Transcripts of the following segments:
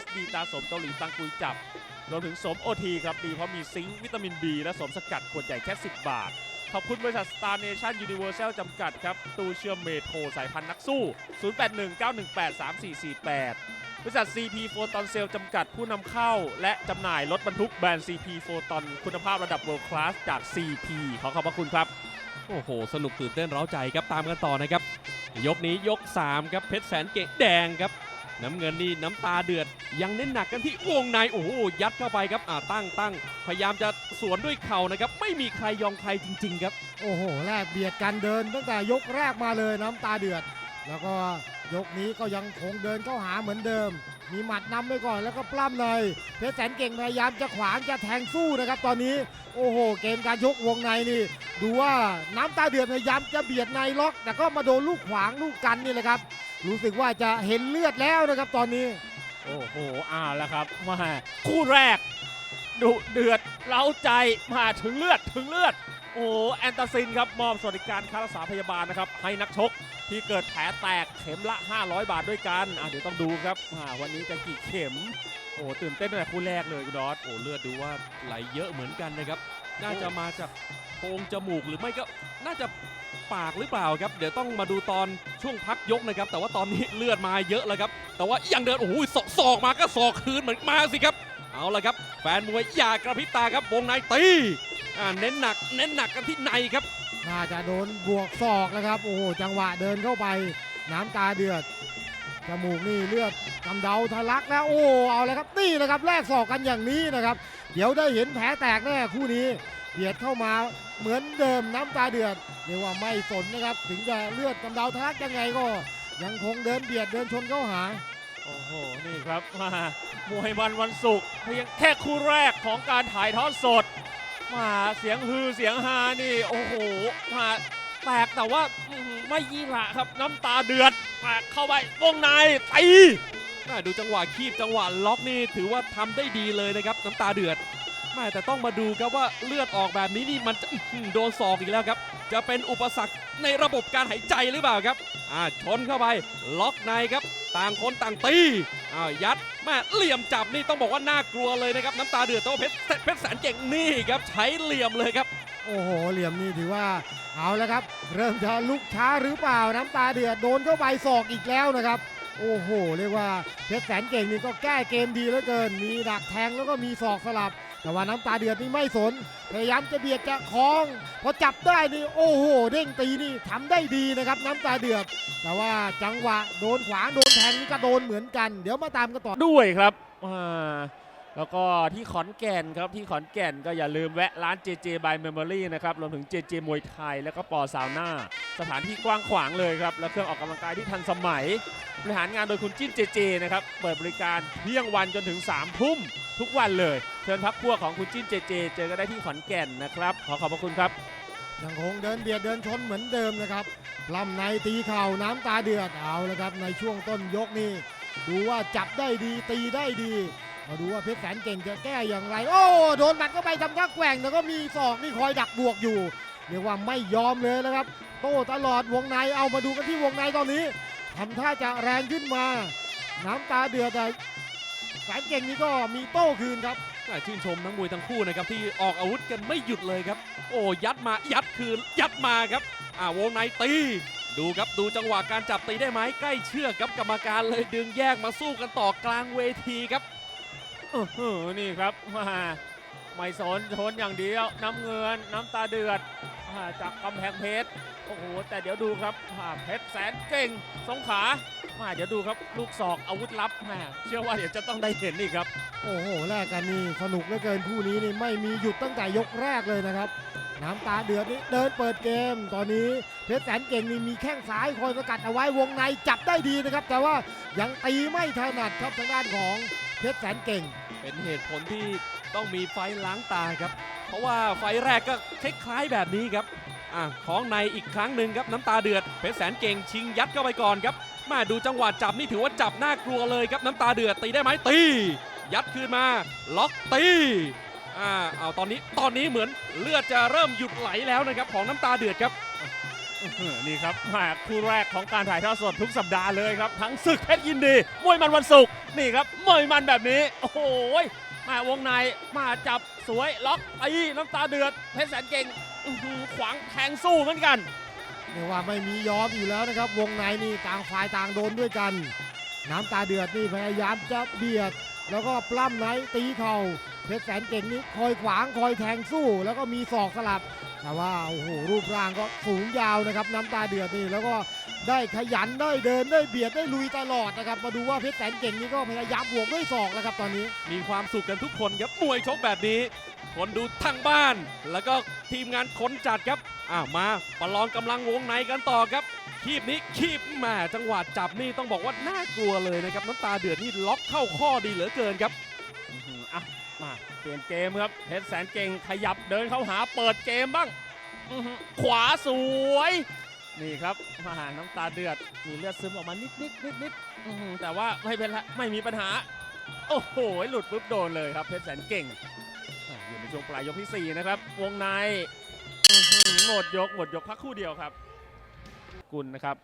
SD ตาสมเกาหลีตังกุยจับรวมถึงสมโอทีครับดีเพราะมีซิงค์วิตามิน B และสมสกัดขวดใหญ่แค่ 10 บาท ขอบคุณบริษัท Star Nation Universal จำกัดครับ ตู้เชื่อมเมโทรสายพันธุ์นักสู้ 0819183448 บริษัท CP Photon Cell จำกัดผู้นำเข้า และจำหน่ายรถบรรทุกแบรนด์ CP Photon คุณภาพระดับ World Class จาก CP ขอขอบพระคุณครับ โอ้โห สนุกตื่นเต้นเร้าใจครับตามกันต่อนะครับ ยกนี้ยก 3 ครับเพชรแสนเก่งแดงครับ น้ำเงินนี่น้ำตาเดือด ยังเน้นหนักกันที่วงในโอ้โหยัดเข้าไปครับอ่าตั้งตั้งพยายามจะสวนด้วยเข่านะครับ ไม่มีใครยอมใครจริง ๆ ครับ โอ้โหแลกเบียดกันเดินตั้งแต่ยกแรกมาเลยน้ำตาเดือด แล้วก็ยกนี้ก็ยังคงเดินเข้าหาเหมือนเดิม มีหมัดนำไปก่อนแล้วก็ปล้ำในเพชรแสนเก่งพยายามจะขวางจะแทงสู้นะครับ ตอนนี้โอ้โห เกมการชกวงในนี่ ดูว่าน้ำตาเดือดพยายามจะเบียดในล็อก แต่ก็มาโดนลูกขวางลูกกันนี่แหละครับ รู้สึกว่าจะเห็นเลือดแล้วนะครับตอนนี้ โอ้โหอ้าวแล้วครับมาคู่แรกดุเดือดเล้าใจมาถึงเลือดถึงเลือด โอ้แอนตาซินครับมอบสวัสดิการค่ารักษาพยาบาลนะครับให้นักชกที่เกิดแผลแตกเข็มละ 500 บาทด้วยกันอะเดี๋ยวต้องดูครับอ่าวันนี้จะกี่เข็ม โอ้ตื่นเต้นตั้งแต่คู่แรกเลยคุณดอสโอ้เลือดดูว่าไหลเยอะเหมือนกันนะครับ น่าจะมาจากโพรงจมูกหรือไม่ก็น่าจะปากหรือเปล่าครับ เดี๋ยวต้องมาดูตอนช่วงพักยกนะครับ แต่ว่าตอนนี้เลือดมาเยอะแล้วครับ แต่ว่ายังเดินโอ้โหศอกศอกมาก็ศอกคืนเหมือนมาสิครับ เอาละครับ แฟนมวยอย่ากระพริบตาครับวงในตี เน้นหนัก เน้นหนักกันที่ในครับ น่าจะโดนบวกศอกแล้วครับ โอ้โห จังหวะเดินเข้าไป น้ำตาเดือด จมูกนี่เลือดกำเดาทะลักแล้ว โอ้ เอาเลยครับ นี่นะครับ แลกศอกกันอย่างนี้นะครับ เดี๋ยวได้เห็นแผลแตกแน่คู่นี้ เบียดเข้ามาเหมือนเดิมน้ำตาเดือด เรียกว่าไม่สนนะครับ ถึงจะเลือดกำเดาทะลักยังไงก็ ยังคงเดินเบียดเดินชนเข้าหา โอ้โห นี่ครับมามวยวันวันศุกร์เพียงแค่คู่แรกของการถ่ายทอดสด มาเสียงฮือเสียงฮานี่โอ้โหมาแตกแต่ว่าไม่ยี่หระครับน้ำตาเดือดมาเข้าไปวงในตีน่าดูจังหวะคีบจังหวะล็อกนี่ถือว่าทำได้ดีเลยนะครับน้ำตาเดือดไม่แต่ต้องมาดูครับว่าเลือดออกแบบนี้นี่มันจะโดนศอกอีกแล้วครับ จะเป็นอุปสรรคในระบบการหายใจหรือเปล่าครับอ่าชนเข้าไปล็อกในครับ ต่างคนต่างตีอ้าวยัดแม่เหลี่ยมจับนี่ต้องบอกว่าน่ากลัวเลยนะครับน้ำตาเดือดแต่ว่าเพชรเพชรแสนเก่งนี่ครับใช้เหลี่ยมเลยครับ โอ้โหเหลี่ยมนี่ถือว่าเอาแล้วครับ เริ่มจะลุกช้าหรือเปล่าน้ำตาเดือดโดนเข้าไปศอกอีกแล้วนะครับ โอ้โห เรียกว่าเพชรแสนเก่งนี่ก็แก้เกมดีเหลือเกิน มีดักแทงแล้วก็มีศอกสลับ แต่ว่าน้ำตาเดือดนี่ไม่สน พยายามจะเบียดจะคล้อง พอจับได้นี่โอ้โหเด้งตีนี่ทำได้ดีนะครับน้ำตาเดือด แต่ว่าจังหวะโดนขวางโดนแทงนี่ก็โดนเหมือนกัน เดี๋ยวมาตามกันต่อด้วยครับแล้วก็ที่ขอนแก่นครับที่ขอนแก่นก็อย่าลืมแวะร้าน JJ by Memory นะครับรวมถึง JJ มวยไทยแล้วก็ปอซาวน่าสถานที่กว้างขวางเลยครับ และเครื่องออกกำลังกายที่ทันสมัยบริหารงานโดยคุณจิ้นเจเจนะครับเปิดบริการเที่ยงวันจนถึง3ามทุ่ม ทุกวันเลย เชิญพักพวกของคุณจิ้นเจเจ เจอกันได้ที่ขอนแก่นนะครับ ขอขอบพระคุณครับ ยังคงเดินเบียดเดินชนเหมือนเดิมนะครับลำในตีเข่าน้ำตาเดือดเอาแล้วครับในช่วงต้นยกนี่ดูว่าจับได้ดีตีได้ดีมาดูว่าเพชรแสนเก่งจะแก้อย่างไร โอ้โดนหมัดเข้าไปทำท่าแกว่งแต่ก็มีศอกนี่คอยดักบวกอยู่เรียกว่าไม่ยอมเลยนะครับ โต้ตลอดวงในเอามาดูกันที่วงในตอนนี้ทำท่าจะแรงขึ้นมา น้ำตาเดือดแต่ แสนเก่งนี่ก็มีโต้คืนครับน่าชื่นชมทั้งมวยทั้งคู่นะครับที่ออกอาวุธกันไม่หยุดเลยครับ โอ้ยัดมายัดคืนยัดมาครับอ่าวงในตีดูครับดูจังหวะการจับตีได้ไหมใกล้เชือกครับกรรมการเลยดึงแยกมาสู้กันต่อกลางเวทีครับเออเออนี่ครับมาไม่สนชนอย่างเดียวน้ำเงินน้ำตาเดือดอ่าจากกำแพงเพชรโอ้โหแต่เดี๋ยวดูครับอ่าเพชรแสนเก่งสงขลามาเดี๋ยวดูครับลูกศอกอาวุธลับแม่เชื่อว่าเดี๋ยวจะต้องได้เห็นนี่ครับ โอ้โหแรกกันนี่สนุกเหลือเกินคู่นี้นี่ไม่มีหยุดตั้งแต่ยกแรกเลยนะครับน้ำตาเดือดนี่เดินเปิดเกม ตอนนี้เพชรแสนเก่งนี่มีแข้งซ้ายคอยสกัดเอาไว้วงในจับได้ดีนะครับ แต่ว่ายังตีไม่ถนัดครับทางด้านของเพชรแสนเก่ง เป็นเหตุผลที่ต้องมีไฟล้างตาครับ เพราะว่าไฟแรกก็คล้ายๆแบบนี้ครับ อะของในอีกครั้งหนึ่งครับน้ำตาเดือดเพชรแสนเก่งชิงยัดเข้าไปก่อนครับมาดูจังหวะจับนี่ถือว่าจับน่ากลัวเลยครับน้ำตาเดือดตีได้ไหมตี ยัดคืนมาล็อกตีอ่าเอาตอนนี้ตอนนี้เหมือนเลือดจะเริ่มหยุดไหลแล้วนะครับของน้ำตาเดือดครับนี่ครับมาคู่แรกของการถ่ายทอดสดทุกสัปดาห์เลยครับ ทั้งศึกเพชรยินดีมวยมันวันศุกร์นี่ครับมวยมันแบบนี้ โอ้โหมาวงในมาจับสวยล็อกตีน้ำตาเดือดเพชรแสนเก่ง อื้อหือขวางแทงสู้เหมือนกัน เรียกว่าไม่มียอมอยู่แล้วนะครับ วงในนี่ต่างฝ่ายต่างโดนด้วยกัน น้ำตาเดือดนี่พยายามจะเบียด แล้วก็ปล้ำไหนตีเข่าเพชรแสนเก่งนี่คอยขวางคอยแทงสู้ แล้วก็มีศอกสลับ แต่ว่าโอ้โหรูปร่างก็สูงยาวนะครับ น้ำตาเดือดนี่แล้วก็ได้ขยันได้เดินได้เบียดได้ลุยตลอดนะครับ มาดูว่าเพชรแสนเก่งนี่ก็พยายามบวกด้วยศอกแล้วครับตอนนี้ มีความสุขกันทุกคนครับมวยชกแบบนี้ คนดูทางบ้าน แล้วก็ทีมงานคนจัดครับอ้าวมาประลองกำลังวงในกันต่อครับ คีบนี้คีบแหมาจังหวะจับนี่ต้องบอกว่าน่ากลัวเลยนะครับน้ำตาเดือดนี่ล็อกเข้าข้อดีเหลือเกินครับอื้อหืออะมาเปลี่ยนเกมครับเพชรแสนเก่งขยับเดินเข้าหาเปิดเกมบ้างอื้อหือขวาสวย นี่ครับมาน้ำตาเดือดมีเลือดซึมออกมานิดนิดนิดนิดอื้อหือแต่ว่าไม่เป็นไรไม่มีปัญหา โอ้โห หลุดปุ๊บโดนเลยครับเพชรแสนเก่งอะอยู่ใน ช่วงปลายยกที่สี่นะครับ วงในอื้อหือหมดยกหมดยกพักคู่เดียวครับกุลนะครับ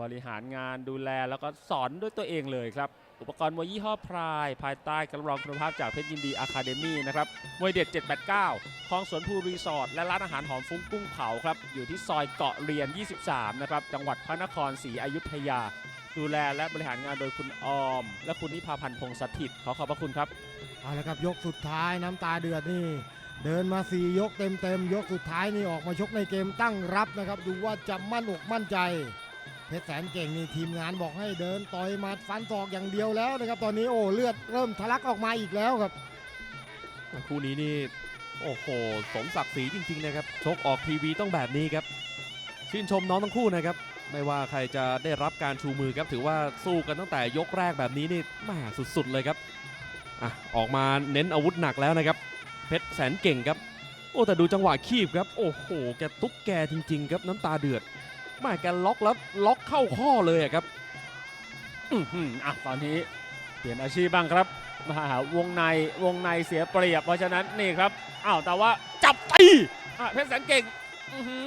บริหารงานดูแลแล้วก็สอนด้วยตัวเองเลยครับ อุปกรณ์มวยยี่ห้อพราย ภายใต้การรับรองคุณภาพจากเพชรยินดีอะคาเดมี่นะครับ มวยเด็ด 789คลองสวนภูรีสอร์ทและร้านอาหารหอมฟุ้งกุ้งเผาครับ อยู่ที่ซอยเกาะเรียน 23 นะครับ จังหวัดพระนครศรีอยุธยา ดูแลและบริหารงานโดยคุณออม และคุณนิพาพันธ์พงษ์สถิตขอขอบพระคุณครับ เอาละครับยกสุดท้ายน้ำตาเดือดนี่ เดินมา 4 ยกเต็มๆ ยกสุดท้ายนี่ออกมาชกในเกมตั้งรับนะครับ ดูว่าจะมั่นอกมั่นใจ เพชรแสนเก่งนี่ทีมงานบอกให้เดินต่อยมัดฟันศอกอย่างเดียวแล้วนะครับ ตอนนี้โอ้เลือดเริ่มทะลักออกมาอีกแล้วครับ คู่นี้นี่โอ้โหสมศักดิ์ศรีจริงๆนะครับชกออกทีวีต้องแบบนี้ครับชื่นชมน้องทั้งคู่นะครับไม่ว่าใครจะได้รับการชูมือครับถือว่าสู้กันตั้งแต่ยกแรกแบบนี้นี่มาสุดๆเลยครับ อะออกมาเน้นอาวุธหนักแล้วนะครับ เพชรแสนเก่งครับ โอ้แต่ดูจังหวะคีบครับ โอ้โห แกตุ๊กแกจริง ๆ ครับน้ำตาเดือดแมาแกล็อกแล้วล็อกเข้าข้อเลยอะครับอื้อหืออะตอนนี้เปลี่ยนอาชีพบ้างครับมาวงในวงในเสียเปรียบ เพราะฉะนั้นนี่ครับอ้าวแต่ว่าจับตีอะเพชรแสนเก่งอื้อหือ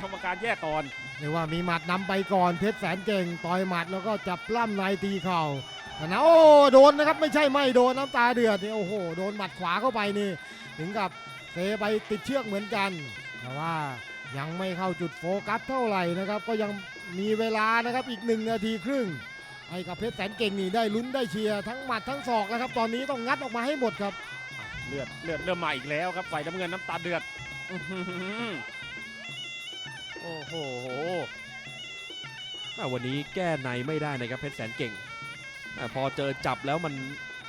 กรรมการแยกก่อนเรียกว่ามีหมัดนำไปก่อนเพชรแสนเก่งต่อยหมัดแล้วก็จับปล้ำในตีเข่า แต่นะโอ้โดนนะครับไม่ใช่ไม่โดนน้ำตาเดือดนี่โอ้โหโดนหมัดขวาเข้าไปนี่ ถึงกับเซไปติดเชือกเหมือนกัน แต่ว่ายังไม่เข้าจุดโฟกัสเท่าไหร่นะครับ ก็ยังมีเวลานะครับอีกหนึ่งนาทีครึ่งให้กับเพชรแสนเก่งนี่ได้ลุ้นได้เชียร์ทั้งหมัดทั้งศอกแล้วครับ ตอนนี้ต้องงัดออกมาให้หมดครับ เลือดเลือดเริ่มมาอีกแล้วครับฝ่ายน้ำเงินน้ำตาเดือดอื้อหือโอ้โหอะวันนี้แก้ในไม่ได้นะครับเพชรแสนเก่งอะ พอเจอจับแล้วมัน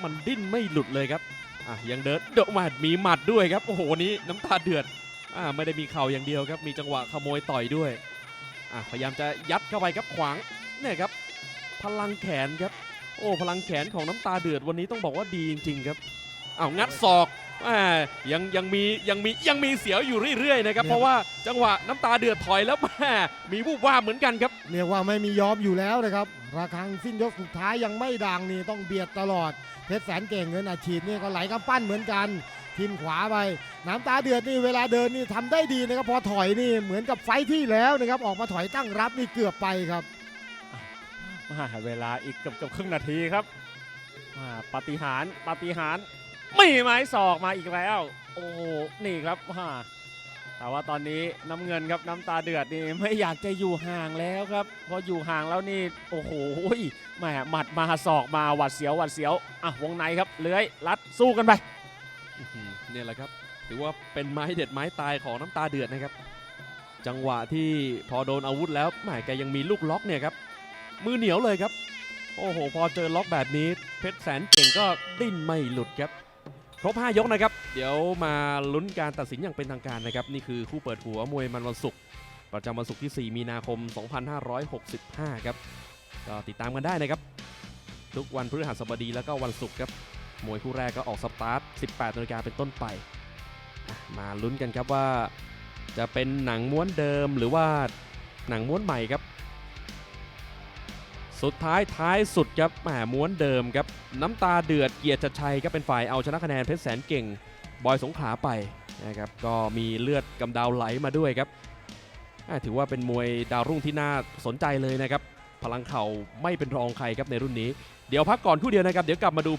มันดิ้นไม่หลุดเลยครับอะยังเดินเดอะมาดมีหมัดด้วยครับโอ้โหนี้น้ำตาเดือดอ่าไม่ได้มีเข่าอย่างเดียวครับ มีจังหวะขโมยต่อยด้วยอะพยายามจะยัดเข้าไปครับขวางเนี่ยครับ พลังแขนครับ โอ้พลังแขนของน้ำตาเดือดวันนี้ต้องบอกว่าดีจริง ๆ ครับอ้าวงัดศอก ยังยังมียังมียังมีเสียวอยู่เรื่อยๆนะครับ เพราะว่าจังหวะน้ำตาเดือดถอยแล้วแม่มีวูบว่าบเหมือนกันครับ เรียกว่าไม่มียอมอยู่แล้วนะครับระฆังสิ้นยกสุดท้ายยังไม่ดังนี่ต้องเบียดตลอดเพชรแสนเก่งเงินอาชีพนี่ก็ไหลกำปั้นเหมือนกันทีมขวาไป น้ำตาเดือดนี่เวลาเดินนี่ทำได้ดีนะครับพอถอยนี่เหมือนกับไฟท์ที่แล้วนะครับออกมาถอยตั้งรับนี่เกือบไปครับมาเวลาอีกเกือบเกือบครึ่งนาทีครับอ่าปาฏิหารย์ปาฏิหารย์ มีไม้ศอกมาอีกแล้ว โอ้โหนี่ครับอ่าแต่ว่าตอนนี้น้ำเงินครับน้ำตาเดือดนี่ไม่อยากจะอยู่ห่างแล้วครับเพราะอยู่ห่างแล้วนี่โอ้โหแหมหมัดมาศอกมาหวัดเสียวหวัดเสียวอะวงในครับเลื้อยรัดสู้กันไปเนี่ยแหละครับ ถือว่าเป็นไม้เด็ดไม้ตายของน้ำตาเดือดนะครับ จังหวะที่พอโดนอาวุธแล้วแหมแกยังมีลูกล็อกเนี่ยครับมือเหนียวเลยครับ โอ้โห พอเจอล็อกแบบนี้ เพชรแสนเก่งก็ดิ้นไม่หลุดครับ ครบ 5 ยกนะครับ เดี๋ยวมาลุ้นการตัดสินอย่างเป็นทางการนะครับ นี่คือคู่เปิดหัวมวยมันวันศุกร์ประจำวันศุกร์ที่ 4 มีนาคม 2565 ครับ ก็ติดตามกันได้นะครับ ทุกวันพฤหัสบดีแล้วก็วันศุกร์ครับ มวยคู่แรกก็ออกสตาร์ท 18นาฬิกาเป็นต้นไป มาลุ้นกันครับว่า จะเป็นหนังม้วนเดิมหรือว่าหนังม้วนใหม่ครับ สุดท้ายท้ายสุดครับแหมม้วนเดิมครับ น้ำตาเดือดเกียรติชัดชัยก็เป็นฝ่ายเอาชนะคะแนนเพชรแสนเก่ง บอยสงขลาไปนะครับก็มีเลือดกำดาวไหลมาด้วยครับถือว่าเป็นมวยดาวรุ่งที่น่าสนใจเลยนะครับ พลังเข่าไม่เป็นรองใครครับในรุ่นนี้ เดี๋ยวพักก่อนคู่เดียวนะครับ เดี๋ยวกลับมาดู